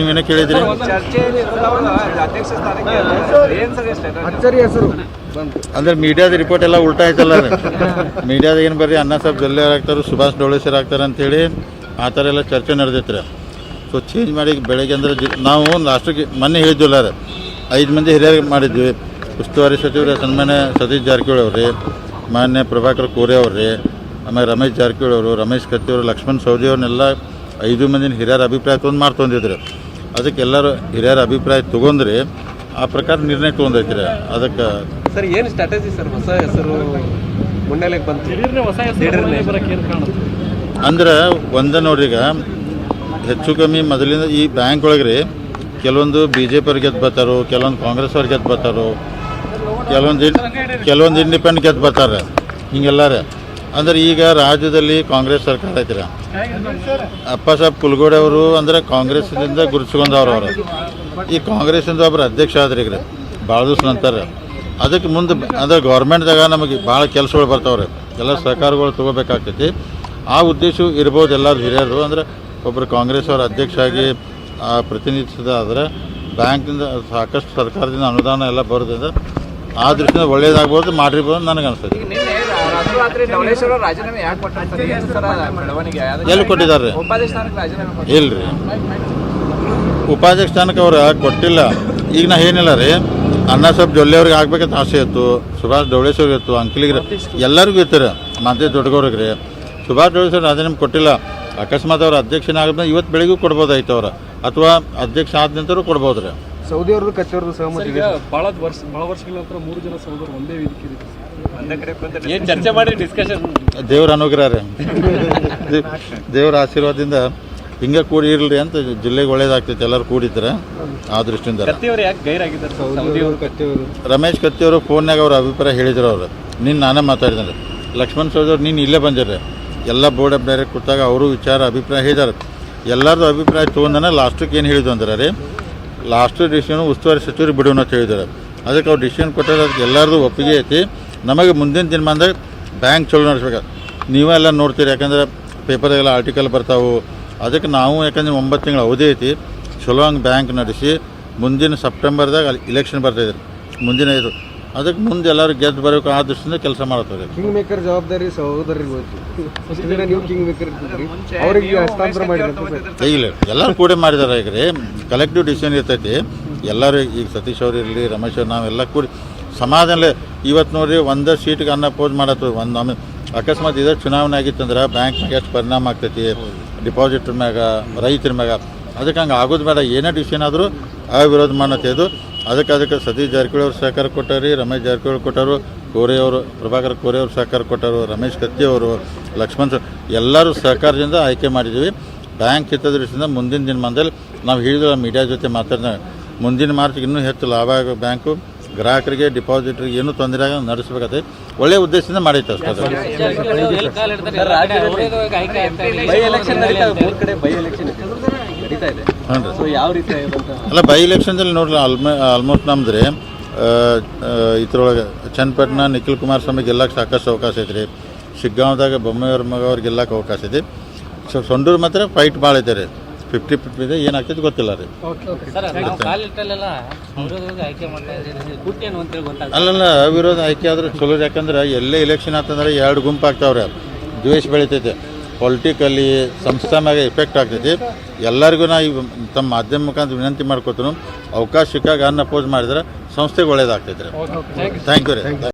ನೀವೇನೋ ಕೇಳಿದ್ರಿ? ಅಂದ್ರೆ ಮೀಡಿಯಾದ ರಿಪೋರ್ಟ್ ಎಲ್ಲ ಉಲ್ಟಾ ಆಯ್ತಲ್ಲ ಮೀಡಿಯಾದ ಏನು ಬರ್ರಿ, ಅನ್ನ ಸಾಬ್ ಜೊಲ್ಲೆ ಆಗ್ತಾರೆ ಸುಭಾಷ್ ಡೋಳೆ ಸರ್ ಆಗ್ತಾರೆ ಅಂತೇಳಿ ಆ ಥರ ಎಲ್ಲ ಚರ್ಚೆ ನಡೆದೈತ್ರಿ ಸೊ ಚೇಂಜ್ ಮಾಡಿ ಬೆಳಗ್ಗೆ ಅಂದ್ರೆ ನಾವು ಲಾಸ್ಟಿಗೆ ಮೊನ್ನೆ ಹೇಳಿದ್ವಲ್ಲ ಐದು ಮಂದಿ ಹಿರಿಯರಿಗೆ ಮಾಡಿದ್ವಿ. ಉಸ್ತುವಾರಿ ಸಚಿವರು ಸನ್ಮಾನ್ಯ ಸತೀಶ್ ಜಾರಕಿಹೊಳಿ ಅವ್ರಿ ಮಾನ್ಯ ಪ್ರಭಾಕರ್ ಕೋರೆ ಅವ್ರಿ ಆಮೇಲೆ ರಮೇಶ್ ಜಾರಕಿಹೊಳಿ ಅವರು, ರಮೇಶ್ ಕತ್ತಿ ಅವರು, ಲಕ್ಷ್ಮಣ್ ಸೌದಿ ಅವ್ರನ್ನೆಲ್ಲ ಐದು ಮಂದಿನ ಹಿರಿಯರ ಅಭಿಪ್ರಾಯ ತೊಗೊಂಡು ಮಾಡ್ತೊಂದಿದ್ರು ಅದಕ್ಕೆ ಎಲ್ಲರೂ ಹಿರಿಯರ ಅಭಿಪ್ರಾಯ ತೊಗೊಂಡ್ರಿ ಆ ಪ್ರಕಾರ ನಿರ್ಣಯ ತೊಗೊಂಡೈತ್ರಿ ಅದಕ್ಕೆ ಸರ್ ಏನು ಸ್ಟ್ರಾಟಜಿ ಸರ್? ಹೊಸ ಹೆಸರು ಮುನ್ನೆಲೆಗೆ ಬಂತು. ಅಂದ್ರೆ ಒಂದ ನೋಡ್ರಿ ಈಗ ಹೆಚ್ಚು ಕಮ್ಮಿ ಮೊದಲಿಂದ ಈ ಬ್ಯಾಂಕ್ ಒಳಗೆ ರೀ ಕೆಲವೊಂದು ಬಿ ಜೆ ಪಿ ಗೆದ್ದು ಬರ್ತಾರೋ ಕೆಲವೊಂದು ಕಾಂಗ್ರೆಸ್ ಅವ್ರು ಗೆದ್ದು ಬರ್ತಾರೋ ಕೆಲವೊಂದು ಇನ್- ಕೆಲವೊಂದು ಇಂಡಿಪೆಂಡೆಂಟ್ ಗೆದ್ದು ಬರ್ತಾರೆ ಹಿಂಗೆಲ್ಲ ರೀ ಅಂದ್ರೆ ಈಗ ರಾಜ್ಯದಲ್ಲಿ ಕಾಂಗ್ರೆಸ್ ಸರ್ಕಾರ ಐತಿರ. ಅಪ್ಪ ಸಾಹೇಬ್ ಕುಲ್ಗೋಡೆ ಅವರು ಅಂದ್ರೆ ಕಾಂಗ್ರೆಸ್ದಿಂದ ಗುರುಸ್ಕೊಂಡವ್ರು ಅವರು. ಈ ಕಾಂಗ್ರೆಸ್ಸಿಂದ ಒಬ್ಬರು ಅಧ್ಯಕ್ಷ ಆದ್ರಿ ಈಗ ಭಾಳ ದಿವ್ಸ ನಂತರ. ಅದಕ್ಕೆ ಮುಂದೆ ಅಂದ್ರೆ ಗೌರ್ಮೆಂಟ್ದಾಗ ನಮಗೆ ಭಾಳ ಕೆಲಸಗಳು ಬರ್ತಾವ್ರಿ. ಎಲ್ಲ ಸಹಕಾರಗಳು ತಗೋಬೇಕಾಗ್ತೈತಿ. ಆ ಉದ್ದೇಶ ಇರ್ಬೋದು ಎಲ್ಲರೂ ಹಿರಿಯರು ಅಂದ್ರೆ ಒಬ್ಬರು ಕಾಂಗ್ರೆಸ್ ಅವರ ಅಧ್ಯಕ್ಷ ಆಗಿ ಆ, ಪ್ರತಿನಿಧಿಸಿದ ಆದರೆ ಬ್ಯಾಂಕಿಂದ ಸಾಕಷ್ಟು ಸರ್ಕಾರದಿಂದ ಅನುದಾನ ಎಲ್ಲ ಬರೋದ್ರಿಂದ ಆ ದೃಷ್ಟಿಯಿಂದ ಒಳ್ಳೇದಾಗ್ಬೋದು ಮಾಡಿರ್ಬೋದು ನನಗೆ ಅನಿಸ್ತೈತಿ. ರಾಜೀನಾಮೆ ಯಾಕೆ ಏನು ಸರ್ ಬೆಳವಣಿಗೆ? ಎಲ್ಲಿ ಕೊಟ್ಟಿದ್ದಾರೆ? ಉಪಾಧ್ಯಕ್ಷ ಸ್ಥಾನಕ್ಕೆ ರಾಜೀನಾಮೆ ಕೊಟ್ಟಾರೆ. ಇಲ್ರಿ. ಉಪಾಧ್ಯಕ್ಷ ಸ್ಥಾನಕ್ಕೆ ಅವ್ರು ಕೊಟ್ಟಿಲ್ಲ. ಈಗ ನಾ ಏನಿಲ್ಲ ರೀ. ಅಣ್ಣ ಸಾಹೇಬ್ ಜೊಲ್ಲೆ ಅವ್ರಿಗೆ ಆಗ್ಬೇಕಂತ ಆಸೆ ಇತ್ತು. ಸುಭಾಷ್ ಡೌಳೇಶ್ವರ್ ಇತ್ತು ಅಂಕಲಿಗೆ ಎಲ್ಲರಿಗೂ ಇತ್ತು ರೀ. ಮತ್ತೆ ದೊಡ್ಡಗವ್ರಿಗೆ ರೀ. ಸುಭಾಷ್ ಡವಳೇಶ್ವರ್ ರಾಜೀನಾಮೆ ಕೊಟ್ಟಿಲ್ಲ. ಅಕಸ್ಮಾತ್ ಅವ್ರ ಅಧ್ಯಕ್ಷನ ಆಗಬೇಕು ಇವತ್ತು ಬೆಳಿಗ್ಗೆ ಕೊಡ್ಬೋದಾಯ್ತು ಅವ್ರ. ಅಥವಾ ಅಧ್ಯಕ್ಷ ಆದ ನಂತರ ಕೊಡ್ಬೋದು ರೀ. ಸೌದಿ ಅವ್ರದ್ದು ಕಚ್ಚೋರ್ದು ಸಹಮತಿ ಬಹಳ ವರ್ಷ ಬಹಳ ವರ್ಷಗಳ ನಂತರ ಮೂರು ಜನ ಸಹೋದರ ಒಂದೇ ವೇದಿಕೆ ಏನ್ ಚರ್ಚೆ ಮಾಡಿ ಡಿಸ್ಕಷನ್ ದೇವ್ರ ಅನುಗ್ರಹ ರೀ. ದೇವ್ರ ಆಶೀರ್ವಾದದಿಂದ ಹಿಂಗೆ ಕೂಡಿ ಇರಲಿ ಅಂತ ಜಿಲ್ಲೆಗೆ ಒಳ್ಳೇದಾಗ್ತೈತೆ ಎಲ್ಲರೂ ಕೂಡಿದ್ರೆ ಆ ದೃಷ್ಟಿಯಿಂದ. ರಮೇಶ್ ಕತ್ತಿಯವರು ಫೋನ್ನಾಗ ಫೋನ್ಯಾಗ ಅವ್ರ ಅಭಿಪ್ರಾಯ ಹೇಳಿದ್ರು ಅವರು. ನಿನ್ನ ನಾನೇ ಮಾತಾಡಿದ್ರೆ ಲಕ್ಷ್ಮಣ್ ಸೌದವ್ರು ನೀನು ಇಲ್ಲೇ ಬಂದಿರ್ರಿ. ಎಲ್ಲ ಬೋರ್ಡ್ ಆಫ್ ಡೈರೆಕ್ಟ್ ಕೊಟ್ಟಾಗ ಅವರು ವಿಚಾರ ಅಭಿಪ್ರಾಯ ಹೇಳಿದ್ದಾರೆ ಎಲ್ಲಾರದು ಅಭಿಪ್ರಾಯ ತೊಗೊಂಡನ ಲಾಸ್ಟಿಗೆ ಏನು ಹೇಳಿದ್ರು ಅಂದ್ರೆ ರೀ ಲಾಸ್ಟ್ ಡಿಸಿಷನ್ ಉಸ್ತುವಾರಿ ಸಚಿವರು ಬಿಡೋಣ ಅಂತ ಹೇಳಿದ್ದಾರೆ ಅದಕ್ಕೆ ಅವ್ರು ಡಿಸಿಷನ್ ಕೊಟ್ಟರೆ ಅದಕ್ಕೆ ಎಲ್ಲರದು ಒಪ್ಪಿಗೆ ಐತಿ. ನಮಗೆ ಮುಂದಿನ ದಿನಮಾನದಾಗ ಬ್ಯಾಂಕ್ ಚಲೋ ನಡೆಸ್ಬೇಕು. ನೀವೆಲ್ಲ ಎಲ್ಲ ನೋಡ್ತೀರಿ ಯಾಕಂದ್ರೆ ಪೇಪರ್ದಾಗೆಲ್ಲ ಆರ್ಟಿಕಲ್ ಬರ್ತಾವೆ. ಅದಕ್ಕೆ ನಾವು ಯಾಕಂದ್ರೆ ಒಂಬತ್ತು ತಿಂಗಳ ಅವಧಿ ಐತಿ ಚಲೋ ಹಂಗೆ ಬ್ಯಾಂಕ್ ನಡೆಸಿ ಮುಂದಿನ ಸೆಪ್ಟೆಂಬರ್ದಾಗ ಅಲ್ಲಿ ಇಲೆಕ್ಷನ್ ಬರ್ತಾಯಿದ್ರು ಮುಂದಿನ ಇದು. ಅದಕ್ಕೆ ಮುಂದೆ ಎಲ್ಲರೂ ಗೆದ್ದು ಬರಬೇಕು ಆ ದೃಷ್ಟಿಯಿಂದ ಕೆಲಸ ಮಾಡ್ತಾರೆ ಕಿಂಗ್ ಮೇಕರ್ ಜವಾಬ್ದಾರಿ ಸಹೋದರಿಗೆ ಹೋಯ್ತು ಇಷ್ಟು ನೀವು ಕಿಂಗ್ ಮೇಕರ್ ಇರ್ತಿದ್ರಿ ಅವ್ರಿಗೆ ಹಸ್ತಾಂತರ ಮಾಡಿದ್ರೆ ಇಲ್ಲ ಎಲ್ಲರೂ ಕೂಡ ಮಾಡಿದಾರೆ ಈಗ ರೀ. ಕಲೆಕ್ಟಿವ್ ಡಿಸಿಷನ್ ಇರ್ತೈತಿ. ಎಲ್ಲರೂ ಈಗ ಸತೀಶ್ ಅವ್ರು ಇರಲಿ ರಮೇಶ್ ಅವ್ರು ನಾವೆಲ್ಲ ಕೂಡಿ ಸಮಾಧಾನ ಇವತ್ತು ನೋಡ್ರಿ ಒಂದೇ ಸೀಟ್ಗೆ ಅನ್ನ ಪೋಸ್ ಮಾಡತ್ತು ಒಂದು ನಮ್ಮ ಅಕಸ್ಮಾತ್ ಇದೇ ಚುನಾವಣೆ ಆಗಿತ್ತಂದ್ರೆ ಮ್ಯಾಗೆ ಎಷ್ಟು ಪರಿಣಾಮ ಆಗ್ತೈತಿ ಡಿಪಾಸಿಟ್ರ್ ಮ್ಯಾಗ, ರೈತರ ಮ್ಯಾಗ. ಅದಕ್ಕೆ ಹಂಗೆ ಆಗೋದು ಬೇಡ. ಏನೇ ಡಿಸಿಷನ್ ಆದರೂ ಅವಿರೋಧ ಮಾಡತ್ತೆ ಇದು ಅದಕ್ಕೆ ಅದಕ್ಕೆ ಸತೀಶ್ ಜಾರಕಿಹೊಳಿ ಅವ್ರು ಸಹಕಾರ ಕೊಟ್ಟಾರಿ, ರಮೇಶ್ ಜಾರಕಿಹೊಳಿ ಕೊಟ್ಟರು ಕೋರೆಯವರು ಪ್ರಭಾಕರ್ ಕೋರೆಯವರು ಸಹಕಾರ ಕೊಟ್ಟರು, ರಮೇಶ್ ಕತ್ತಿ ಅವರು, ಲಕ್ಷ್ಮಣ್ ಎಲ್ಲರೂ ಸಹಕಾರದಿಂದ ಆಯ್ಕೆ ಮಾಡಿದ್ದೀವಿ ಬ್ಯಾಂಕ್ ಹಿತದೃಷ್ಟಿಯಿಂದ ಮುಂದಿನ ದಿನಮಾನದಲ್ಲಿ ನಾವು ಹೇಳಿದ್ರೆ ಮೀಡಿಯಾ ಜೊತೆ ಮಾತಾಡಿದಾಗ ಮುಂದಿನ ಮಾರ್ಚ್ಗೆ ಇನ್ನೂ ಹೆಚ್ಚು ಲಾಭ ಆಗೋ ಬ್ಯಾಂಕು ಗ್ರಾಹಕರಿಗೆ ಡಿಪಾಸಿಟ್ರಿಗೆ ಏನೂ ತೊಂದರೆ ಆಗ ನಡೆಸಬೇಕಾದ್ರೆ ಒಳ್ಳೆಯ ಉದ್ದೇಶದಿಂದ ಮಾಡೈತೆ ಅಷ್ಟೇ ಅದು. ಬೈ ಎಲೆಕ್ಷನ್ ನಡೀತಾ ಇದೆ. ಮೂರ್ ಕಡೆ ಬೈ ಎಲೆಕ್ಷನ್ ನಡೀತಾ ಇದೆ. ಹ್ಞೂ ರೀ. ಸೊ ಯಾವ ರೀತಿ ಅಂತ ಅಲ್ಲ ಬೈ ಎಲೆಕ್ಷನ್ದಲ್ಲಿ ನೋಡ್ರಿ ಆಲ್ಮೋ ಆಲ್ಮೋಸ್ಟ್ ನಮ್ದ್ರೆ ಇದ್ರೊಳಗೆ ಚನ್ನಪಟ್ಟಣ ನಿಖಿಲ್ ಕುಮಾರಸ್ವಾಮಿ ಗೆಲ್ಲಕ್ಕೆ ಸಾಕಷ್ಟು ಅವಕಾಶ ಐತೆ ರೀ. ಶಿಗ್ಗಾಂವ್ದಾಗ ಬೊಮ್ಮೆಯವ್ರ ಮಗ ಅವ್ರಿಗೆ ಗೆಲ್ಲಕ್ಕೆ ಅವಕಾಶ ಐತಿ. ಸೊ ಸೊಂಡೂರು ಮಾತ್ರ ಫೈಟ್ ಭಾಳ ಐತೆ ರೀ. ಫಿಫ್ಟಿ ಫಿಫ್ಟಿ ಇದೆ ಏನಾಗ್ತೈತೆ ಗೊತ್ತಿಲ್ಲ ರೀ. ಸರ್ ನಾವು ಕಾಲಿಟ್ಟಲ್ಲೆಲ್ಲ ವಿರೋಧವಾಗಿ ಆಯ್ಕೆ ಮಾಡ್ತಾ ಇದ್ದೀವಿ ಕೂಟೇನು ಅಂತೇಳಿ ಗೊತ್ತಾಗ ಅಲ್ಲಲ್ಲ ಅವಿರೋಧ ಆಯ್ಕೆ ಆದ್ರೆ ಚಲೋ ಯಾಕಂದ್ರೆ ಎಲ್ಲೇ ಎಲೆಕ್ಷನ್ ಆತಂದ್ರೆ ಎರಡು ಗುಂಪು ಆಗ್ತಾವ್ರೆ. ದ್ವೇಷ ಬೆಳಿತೈತೆ. ಪೊಲಿಟಿಕಲಿ ಸಂಸ್ಥೆ ಮ್ಯಾಗ ಎಫೆಕ್ಟ್ ಆಗ್ತೈತಿ. ಎಲ್ಲರಿಗೂ ನಾ ಈ ತಮ್ಮ ಮಾಧ್ಯಮ ಮುಖಾಂತರ ವಿನಂತಿ ಮಾಡ್ಕೋತೀನಿ. ಅವಕಾಶ ಸಿಕ್ಕಾಗ ಅನ್ನ ಅಪೋಸ್ ಮಾಡಿದ್ರೆ ಸಂಸ್ಥೆಗೆ ಒಳ್ಳೇದಾಗ್ತೈತೆ ರೀ. ಥ್ಯಾಂಕ್ ಯು ರೀ.